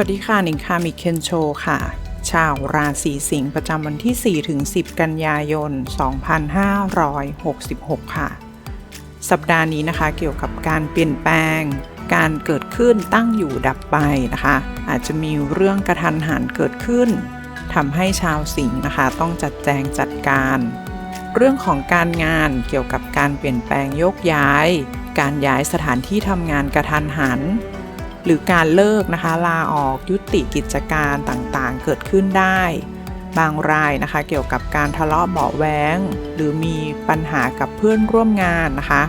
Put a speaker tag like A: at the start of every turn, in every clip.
A: วัสดีค่ะหนิงคามิเคนโชค่ะ ชาวราศีสิงห์ประจำวันที่ 4 ถึง 10 กันยายน 2566 ค่ะ สัปดาห์นี้นะคะเกี่ยวกับการเปลี่ยนแปลง การเกิดขึ้นตั้งอยู่ดับไปนะคะ อาจจะมีเรื่องกระทันหันเกิดขึ้นทำให้ชาวสิงห์นะคะ ต้องจัดแจงจัดการ เรื่องของการงานเกี่ยวกับการเปลี่ยนแปลงโยกย้าย การย้ายสถานที่ทำงานกระทันหัน หรือการเลิกนะคะ ลาออกยุติกิจการต่างๆ เกิดขึ้นได้ บางรายนะคะ เกี่ยวกับการทะเลาะเบาะแว้งหรือมีปัญหากับเพื่อนร่วมงานนะคะ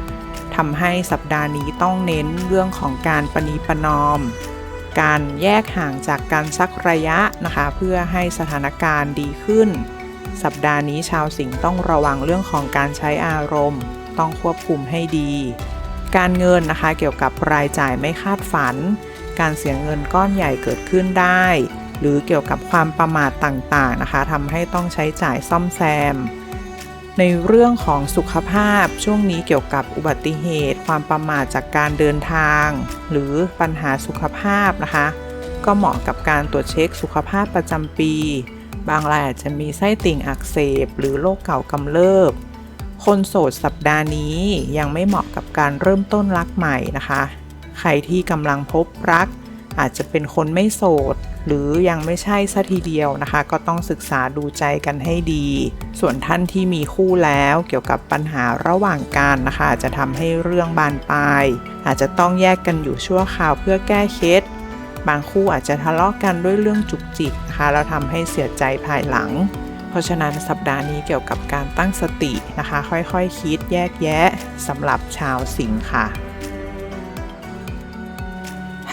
A: ทำให้สัปดาห์นี้ต้องเน้นเรื่องของการปณีปนอม การแยกห่างจากการสักระยะนะคะ เพื่อให้สถานการณ์ดีขึ้น สัปดาห์นี้ชาวสิงห์ต้องระวังเรื่องของการใช้อารมณ์ ต้องควบคุมให้ดี การเงินนะคะเกี่ยวกับรายจ่ายไม่คาดฝัน การเสียเงินก้อนใหญ่เกิดขึ้นได้ หรือเกี่ยวกับความประมาทต่างๆนะคะทำให้ต้องใช้จ่ายซ่อมแซม ในเรื่องของสุขภาพช่วงนี้เกี่ยวกับอุบัติเหตุ ความประมาทจากการเดินทาง หรือปัญหาสุขภาพนะคะ ก็เหมาะกับการตรวจเช็คสุขภาพประจำปี บางรายอาจจะมีไส้ติ่งอักเสบ หรือโรคเก่ากำเริบคนโสดสัปดาห์นี้ยังไม่เหมาะกับการเริ่มต้นรักใหม่นะคะ ใครที่กำลังพบรัก อาจจะเป็นคนไม่โสด หรือยังไม่ใช่ซะทีเดียวนะคะ ก็ต้องศึกษาดูใจกันให้ดี ส่วนท่านที่มีคู่แล้วเกี่ยวกับปัญหาระหว่างกันนะคะจะทำให้เรื่องบานปลาย อาจจะต้องแยกกันอยู่ชั่วคราวเพื่อแก้เคล็ดบางคู่อาจจะทะเลาะกันด้วยเรื่องจุกจิกนะคะแล้วทำให้เสียใจภายหลัง เพราะฉะนั้นสัปดาห์นี้เกี่ยวกับการตั้งสตินะคะ ค่อยๆคคิดแยกแยะสำหรับชาวสิงห์ค่ะ